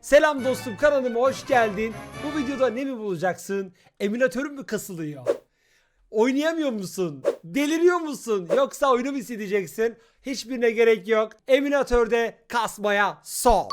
Selam dostum kanalıma hoş geldin. Bu videoda ne mi bulacaksın? Emülatörün mü kasılıyor? Oynayamıyor musun? Deliriyor musun? Yoksa oyunu mu sileceksin? Hiçbirine gerek yok. Emülatörde kasmaya son.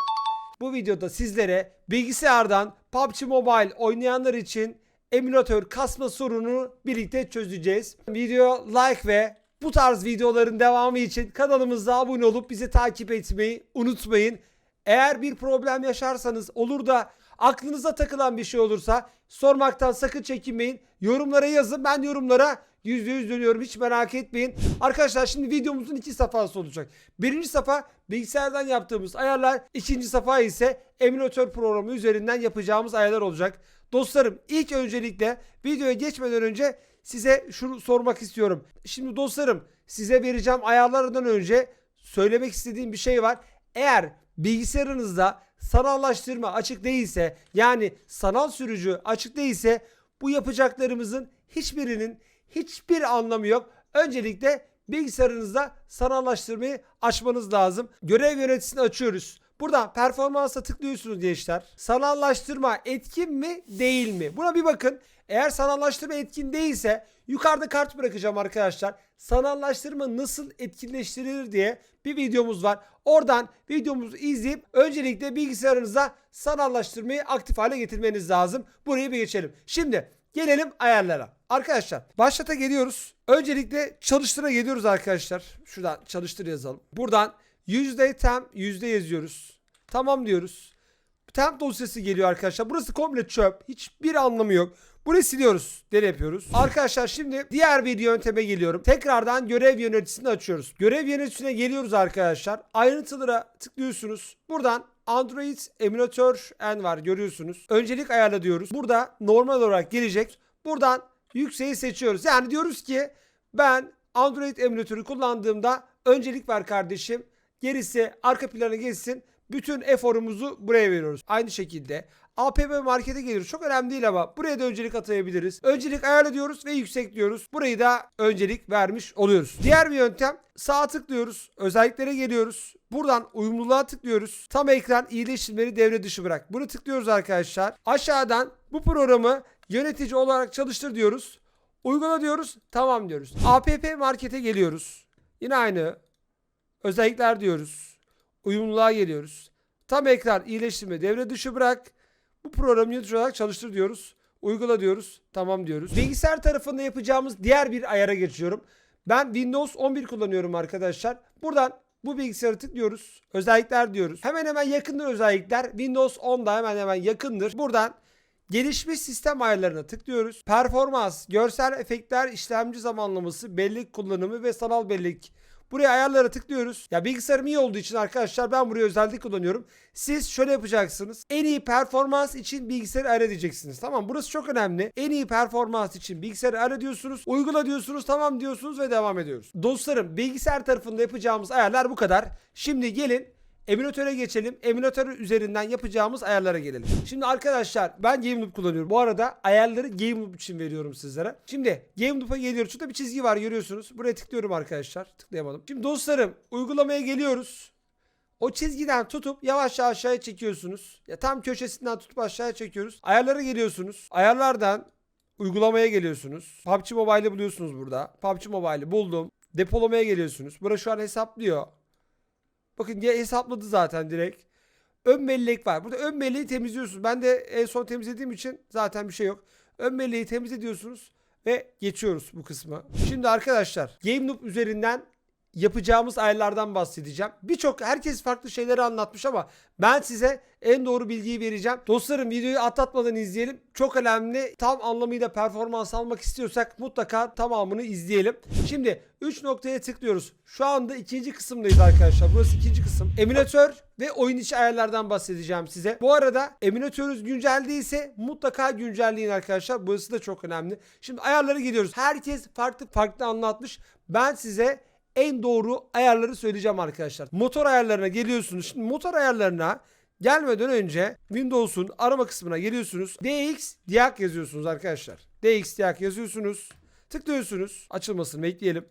Bu videoda sizlere bilgisayardan PUBG Mobile oynayanlar için emülatör kasma sorununu birlikte çözeceğiz. Video like ve bu tarz videoların devamı için kanalımıza abone olup bizi takip etmeyi unutmayın. Eğer bir problem yaşarsanız olur da aklınıza takılan bir şey olursa sormaktan sakın çekinmeyin. Yorumlara yazın. Ben yorumlara %100 dönüyorum. Hiç merak etmeyin. Arkadaşlar şimdi videomuzun iki safhası olacak. Birinci safa bilgisayardan yaptığımız ayarlar. ikinci safa ise emülatör programı üzerinden yapacağımız ayarlar olacak. Dostlarım ilk öncelikle videoya geçmeden önce size şunu sormak istiyorum. Şimdi dostlarım size vereceğim ayarlardan önce söylemek istediğim bir şey var. Eğer bilgisayarınızda sanallaştırma açık değilse yani sanal sürücü açık değilse bu yapacaklarımızın hiçbirinin hiçbir anlamı yok. Öncelikle bilgisayarınızda sanallaştırmayı açmanız lazım. Görev yöneticisini açıyoruz. Buradan performansa tıklıyorsunuz gençler. Sanallaştırma etkin mi değil mi? Buna bir bakın. Eğer sanallaştırma etkin değilse yukarıda kart bırakacağım arkadaşlar. Sanallaştırma nasıl etkinleştirilir diye bir videomuz var. Oradan videomuzu izleyip öncelikle bilgisayarınıza sanallaştırmayı aktif hale getirmeniz lazım. Burayı bir geçelim. Şimdi gelelim ayarlara. Arkadaşlar başlata geliyoruz. Öncelikle çalıştıra geliyoruz arkadaşlar. Şuradan çalıştır yazalım. Buradan yüzde tem yüzde yazıyoruz. Tamam diyoruz. Temp dosyası geliyor arkadaşlar. Burası komple çöp. Hiçbir anlamı yok. Burayı siliyoruz. Deli yapıyoruz. Arkadaşlar şimdi diğer bir yönteme geliyorum. Tekrardan görev yöneticisini açıyoruz. Görev yöneticisine geliyoruz arkadaşlar. Ayrıntılara tıklıyorsunuz. Buradan Android emülatör en var görüyorsunuz. Öncelik ayarla diyoruz. Burada normal olarak gelecek. Buradan yükseği seçiyoruz. Yani diyoruz ki ben Android emülatörü kullandığımda öncelik ver kardeşim. Gerisi arka plana geçsin. Bütün eforumuzu buraya veriyoruz. Aynı şekilde APM markete geliyoruz. Çok önemli değil ama buraya da öncelik atayabiliriz. Öncelik ayarla diyoruz ve yüksek diyoruz. Burayı da öncelik vermiş oluyoruz. Diğer bir yöntem sağ tıklıyoruz. Özelliklere geliyoruz. Buradan uyumluluğa tıklıyoruz. Tam ekran iyileştirmeleri devre dışı bırak. Bunu tıklıyoruz arkadaşlar. Aşağıdan bu programı yönetici olarak çalıştır diyoruz. Uygula diyoruz. Tamam diyoruz. APP markete geliyoruz. Yine aynı. Özellikler diyoruz. Uyumluluğa geliyoruz. Tam ekran iyileştirme devre dışı bırak. Bu programı yönetici olarak çalıştır diyoruz. Uygula diyoruz. Tamam diyoruz. Bilgisayar tarafında yapacağımız diğer bir ayara geçiyorum. Ben Windows 11 kullanıyorum arkadaşlar. Buradan bu bilgisayarı tıklıyoruz. Özellikler diyoruz. Hemen hemen yakındır özellikler. Windows 10'da hemen hemen yakındır. Buradan Gelişmiş sistem ayarlarına tıklıyoruz. Performans, görsel efektler, işlemci zamanlaması, bellek kullanımı ve sanal bellek. Buraya ayarlara tıklıyoruz. Ya bilgisayarım iyi olduğu için arkadaşlar ben buraya özellik kullanıyorum. Siz şöyle yapacaksınız. En iyi performans için bilgisayarı ayar edeceksiniz. Tamam burası çok önemli. En iyi performans için bilgisayarı ayar ediyorsunuz. Uygula diyorsunuz tamam diyorsunuz ve devam ediyoruz. Dostlarım bilgisayar tarafında yapacağımız ayarlar bu kadar. Şimdi gelin Emülatöre geçelim. Emülatör üzerinden yapacağımız ayarlara gelelim. Şimdi arkadaşlar ben Game Loop kullanıyorum. Bu arada ayarları Game Loop için veriyorum sizlere. Şimdi Game Loop'a geliyoruz. Şurada bir çizgi var görüyorsunuz. Buraya tıklıyorum arkadaşlar. Tıklayamadım. Şimdi dostlarım uygulamaya geliyoruz. O çizgiden tutup yavaş aşağıya çekiyorsunuz. Ya tam köşesinden tutup aşağıya çekiyoruz. Ayarlara geliyorsunuz. Ayarlardan uygulamaya geliyorsunuz. PUBG Mobile'ı buluyorsunuz burada. PUBG Mobile'ı buldum. Depolamaya geliyorsunuz. Burası şu an hesaplıyor. Bakın ya hesapladı zaten direkt. Ön bellek var. Burada ön belleği temizliyorsunuz. Ben de en son temizlediğim için zaten bir şey yok. Ön belleği temizliyorsunuz ve geçiyoruz bu kısmı. Şimdi arkadaşlar Game Loop üzerinden yapacağımız ayarlardan bahsedeceğim. Birçok herkes farklı şeyleri anlatmış ama ben size en doğru bilgiyi vereceğim. Dostlarım videoyu atlatmadan izleyelim. Çok önemli. Tam anlamıyla performans almak istiyorsak mutlaka tamamını izleyelim. Şimdi 3 noktaya tıklıyoruz. Şu anda ikinci kısımdayız arkadaşlar. Burası ikinci kısım. Emülatör ve oyun içi ayarlardan bahsedeceğim size. Bu arada emülatörünüz güncel değilse mutlaka güncelleyin arkadaşlar. Burası da çok önemli. Şimdi ayarlara gidiyoruz. Herkes farklı farklı anlatmış. Ben size en doğru ayarları söyleyeceğim arkadaşlar. Motor ayarlarına geliyorsunuz. Şimdi motor ayarlarına gelmeden önce Windows'un arama kısmına geliyorsunuz. DX Diag yazıyorsunuz arkadaşlar. DX Diag yazıyorsunuz. Tıklıyorsunuz. Açılmasını bekleyelim.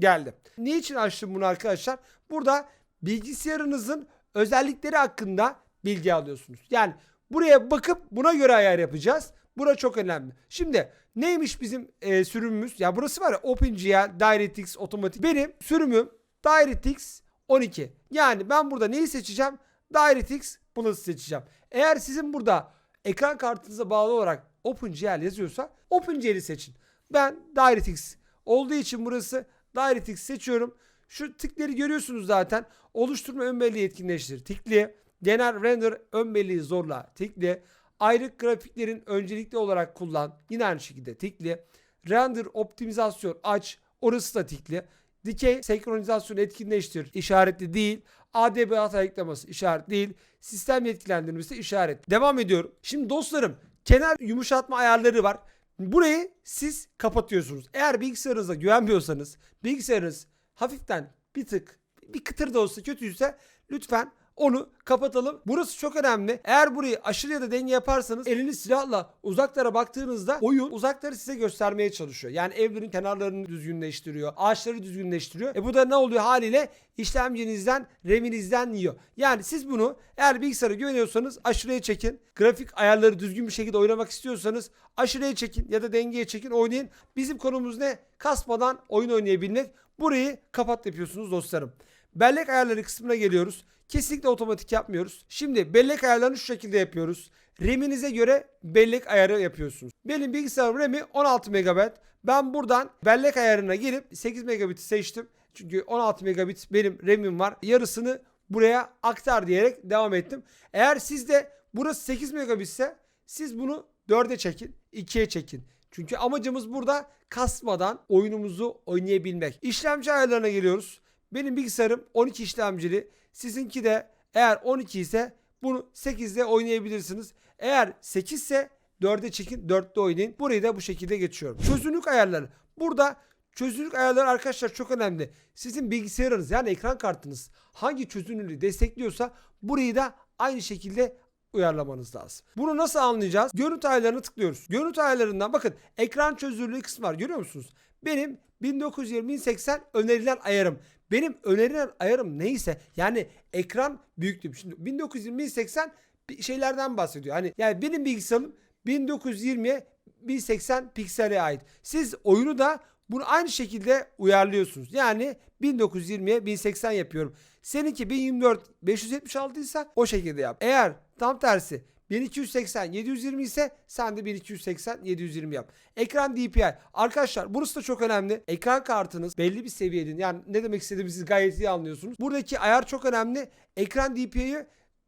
Geldi. Niçin açtım bunu arkadaşlar? Burada bilgisayarınızın özellikleri hakkında bilgi alıyorsunuz. Yani buraya bakıp buna göre ayar yapacağız. Bura çok önemli. Şimdi neymiş bizim e, sürümümüz? Ya burası var ya OpenGL, DirectX, otomatik. Benim sürümüm DirectX 12. Yani ben burada neyi seçeceğim? DirectX Plus'ı seçeceğim. Eğer sizin burada ekran kartınıza bağlı olarak OpenGL yazıyorsa OpenGL'i seçin. Ben DirectX olduğu için burası DirectX seçiyorum. Şu tıkları görüyorsunuz zaten. Oluşturma ön belleği etkinleştir. Tıklı. Genel render ön belleği zorla. Tıklı. Ayrık grafiklerin öncelikli olarak kullan. Yine aynı şekilde tıklı. Render optimizasyon aç. Orası da tıklı. Dikey senkronizasyon etkinleştir. İşaretli değil. ADB hata ekleması işaret değil. Sistem yetkilendirmesi işaret. Devam ediyorum. Şimdi dostlarım kenar yumuşatma ayarları var. Burayı siz kapatıyorsunuz. Eğer bilgisayarınıza güvenmiyorsanız bilgisayarınız hafiften bir tık bir kıtır da olsa kötüyse lütfen onu kapatalım. Burası çok önemli. Eğer burayı aşırı ya da denge yaparsanız eliniz silahla uzaklara baktığınızda oyun uzakları size göstermeye çalışıyor. Yani evlerin kenarlarını düzgünleştiriyor. Ağaçları düzgünleştiriyor. E bu da ne oluyor haliyle? işlemcinizden, RAM'inizden yiyor. Yani siz bunu eğer bilgisayara güveniyorsanız aşırıya çekin. Grafik ayarları düzgün bir şekilde oynamak istiyorsanız aşırıya çekin ya da dengeye çekin oynayın. Bizim konumuz ne? Kasmadan oyun oynayabilmek. Burayı kapat yapıyorsunuz dostlarım. Bellek ayarları kısmına geliyoruz. Kesinlikle otomatik yapmıyoruz. Şimdi bellek ayarlarını şu şekilde yapıyoruz. RAM'inize göre bellek ayarı yapıyorsunuz. Benim bilgisayarım RAM'i 16 MB. Ben buradan bellek ayarına gelip 8 megabit'i seçtim. Çünkü 16 megabit benim RAM'im var. Yarısını buraya aktar diyerek devam ettim. Eğer sizde burası 8 megabit ise siz bunu 4'e çekin, 2'ye çekin. Çünkü amacımız burada kasmadan oyunumuzu oynayabilmek. İşlemci ayarlarına geliyoruz. Benim bilgisayarım 12 işlemcili. Sizinki de eğer 12 ise bunu 8'de oynayabilirsiniz. Eğer 8 ise 4'e çekin 4'te oynayın. Burayı da bu şekilde geçiyorum. Çözünürlük ayarları. Burada çözünürlük ayarları arkadaşlar çok önemli. Sizin bilgisayarınız yani ekran kartınız hangi çözünürlüğü destekliyorsa burayı da aynı şekilde uyarlamanız lazım. Bunu nasıl anlayacağız? Görüntü ayarlarına tıklıyoruz. Görüntü ayarlarından bakın ekran çözünürlüğü kısmı var görüyor musunuz? Benim 1920-1080 önerilen ayarım. Benim önerilen ayarım neyse yani ekran büyüklüğüm. Şimdi 1920-1080 bir şeylerden bahsediyor. Hani yani benim bilgisayarım 1920'ye 1080 piksele ait. Siz oyunu da bunu aynı şekilde uyarlıyorsunuz. Yani 1920'ye 1080 yapıyorum. Seninki 1024 576 ise o şekilde yap. Eğer tam tersi 1280 720 ise sen de 1280 720 yap. Ekran DPI. Arkadaşlar burası da çok önemli. Ekran kartınız belli bir seviyenin yani ne demek istediğimizi gayet iyi anlıyorsunuz. Buradaki ayar çok önemli. Ekran DPI'yi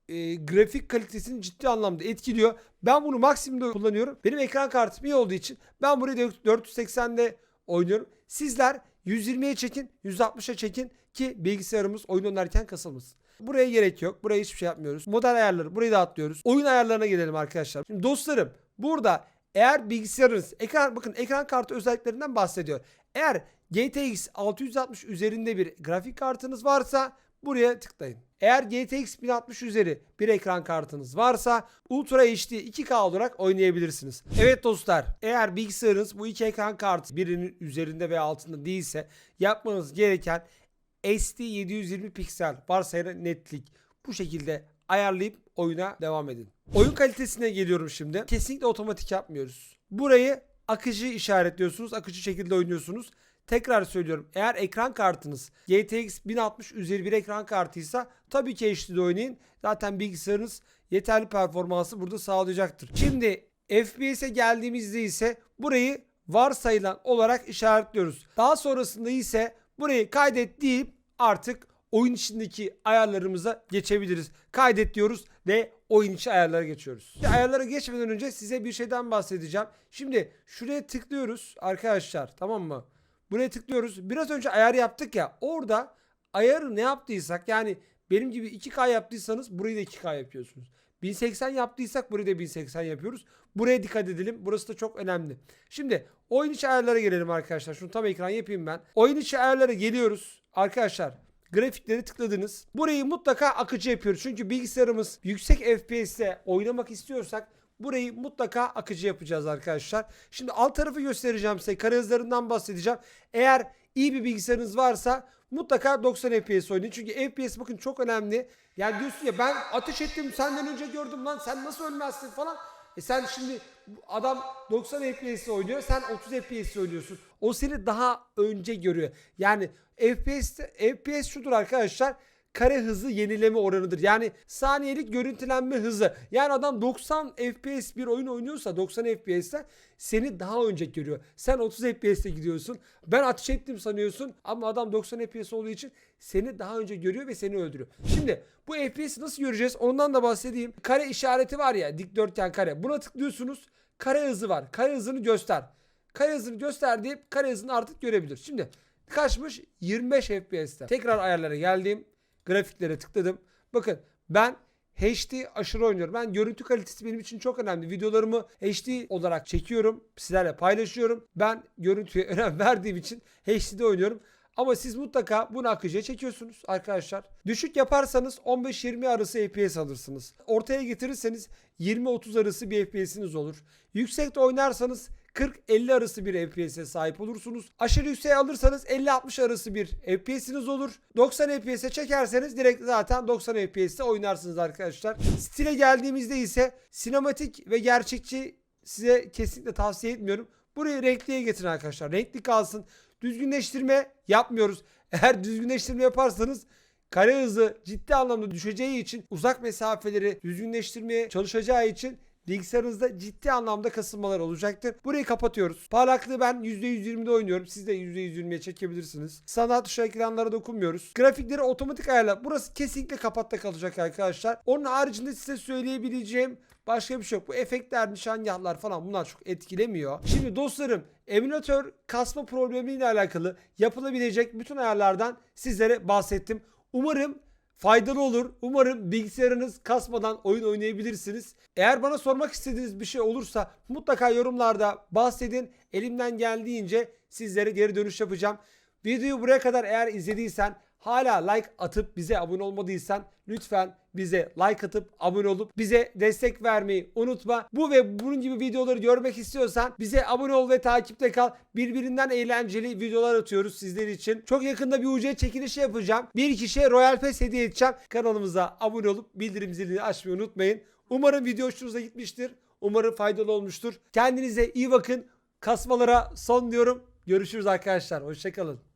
e, grafik kalitesini ciddi anlamda etkiliyor. Ben bunu maksimumda kullanıyorum. Benim ekran kartım iyi olduğu için ben burayı 480'de oynuyorum. Sizler 120'ye çekin, 160'a çekin ki bilgisayarımız oyun oynarken kasılmasın. Buraya gerek yok. Buraya hiçbir şey yapmıyoruz. Model ayarları burayı da atlıyoruz. Oyun ayarlarına gelelim arkadaşlar. Şimdi dostlarım burada eğer bilgisayarınız ekran bakın ekran kartı özelliklerinden bahsediyor. Eğer GTX 660 üzerinde bir grafik kartınız varsa buraya tıklayın. Eğer GTX 1060 üzeri bir ekran kartınız varsa Ultra HD 2K olarak oynayabilirsiniz. Evet dostlar eğer bilgisayarınız bu iki ekran kartı birinin üzerinde veya altında değilse yapmanız gereken SD 720 piksel varsayılan netlik bu şekilde ayarlayıp oyuna devam edin. Oyun kalitesine geliyorum şimdi. Kesinlikle otomatik yapmıyoruz. Burayı akıcı işaretliyorsunuz. Akıcı şekilde oynuyorsunuz. Tekrar söylüyorum. Eğer ekran kartınız GTX 1060 üzeri bir ekran kartıysa tabii ki HD'de oynayın. Zaten bilgisayarınız yeterli performansı burada sağlayacaktır. Şimdi FPS'e geldiğimizde ise burayı varsayılan olarak işaretliyoruz. Daha sonrasında ise burayı kaydet deyip artık oyun içindeki ayarlarımıza geçebiliriz. Kaydet diyoruz ve oyun içi ayarlara geçiyoruz. Ayarlara geçmeden önce size bir şeyden bahsedeceğim. Şimdi şuraya tıklıyoruz arkadaşlar tamam mı? Buraya tıklıyoruz. Biraz önce ayar yaptık ya. Orada ayarı ne yaptıysak yani benim gibi 2K yaptıysanız burayı da 2K yapıyorsunuz. 1080 yaptıysak burayı da 1080 yapıyoruz. Buraya dikkat edelim. Burası da çok önemli. Şimdi oyun içi ayarlara gelelim arkadaşlar. Şunu tam ekran yapayım ben. Oyun içi ayarlara geliyoruz. Arkadaşlar grafikleri tıkladınız. Burayı mutlaka akıcı yapıyoruz. Çünkü bilgisayarımız yüksek FPS'te oynamak istiyorsak burayı mutlaka akıcı yapacağız arkadaşlar. Şimdi alt tarafı göstereceğim size. Kare hızlarından bahsedeceğim. Eğer iyi bir bilgisayarınız varsa mutlaka 90 FPS oynayın. Çünkü FPS bakın çok önemli. Yani diyorsun ya ben ateş ettim senden önce gördüm lan sen nasıl ölmezsin falan. E sen şimdi adam 90 FPS oynuyor sen 30 FPS oynuyorsun. O seni daha önce görüyor. Yani FPS FPS şudur arkadaşlar kare hızı yenileme oranıdır. Yani saniyelik görüntülenme hızı. Yani adam 90 FPS bir oyun oynuyorsa 90 FPS'te seni daha önce görüyor. Sen 30 FPS'te gidiyorsun. Ben ateş ettim sanıyorsun ama adam 90 FPS olduğu için seni daha önce görüyor ve seni öldürüyor. Şimdi bu FPS'i nasıl göreceğiz? Ondan da bahsedeyim. Kare işareti var ya dikdörtgen kare. Buna tıklıyorsunuz. Kare hızı var. Kare hızını göster. Kare hızını göster deyip kare hızını artık görebilir. Şimdi kaçmış? 25 FPS'te. Tekrar ayarlara geldim. Grafiklere tıkladım. Bakın ben HD aşırı oynuyorum. Ben görüntü kalitesi benim için çok önemli. Videolarımı HD olarak çekiyorum. Sizlerle paylaşıyorum. Ben görüntüye önem verdiğim için HD'de oynuyorum. Ama siz mutlaka bunu akıcıya çekiyorsunuz arkadaşlar. Düşük yaparsanız 15-20 arası FPS alırsınız. Ortaya getirirseniz 20-30 arası bir FPS'iniz olur. Yüksekte oynarsanız 40-50 arası bir FPS'e sahip olursunuz. Aşırı yükseğe alırsanız 50-60 arası bir FPS'iniz olur. 90 FPS'e çekerseniz direkt zaten 90 FPS'te oynarsınız arkadaşlar. Stile geldiğimizde ise sinematik ve gerçekçi size kesinlikle tavsiye etmiyorum. Burayı renkliye getirin arkadaşlar. Renkli kalsın. Düzgünleştirme yapmıyoruz. Eğer düzgünleştirme yaparsanız kare hızı ciddi anlamda düşeceği için uzak mesafeleri düzgünleştirmeye çalışacağı için bilgisayarınızda ciddi anlamda kasılmalar olacaktır. Burayı kapatıyoruz. Parlaklığı ben %120'de oynuyorum. Siz de %120'ye çekebilirsiniz. Standart tuşa ekranlara dokunmuyoruz. Grafikleri otomatik ayarla. Burası kesinlikle kapatta kalacak arkadaşlar. Onun haricinde size söyleyebileceğim Başka bir şey yok. Bu efektler, nişangahlar falan bunlar çok etkilemiyor. Şimdi dostlarım emülatör kasma problemiyle alakalı yapılabilecek bütün ayarlardan sizlere bahsettim. Umarım faydalı olur. Umarım bilgisayarınız kasmadan oyun oynayabilirsiniz. Eğer bana sormak istediğiniz bir şey olursa mutlaka yorumlarda bahsedin. Elimden geldiğince sizlere geri dönüş yapacağım. Videoyu buraya kadar eğer izlediysen hala like atıp bize abone olmadıysan lütfen bize like atıp abone olup bize destek vermeyi unutma. Bu ve bunun gibi videoları görmek istiyorsan bize abone ol ve takipte kal. Birbirinden eğlenceli videolar atıyoruz sizler için. Çok yakında bir UC çekilişi yapacağım. Bir kişiye Royal Pass hediye edeceğim. Kanalımıza abone olup bildirim zilini açmayı unutmayın. Umarım video hoşunuza gitmiştir. Umarım faydalı olmuştur. Kendinize iyi bakın. Kasmalara son diyorum. Görüşürüz arkadaşlar. Hoşçakalın.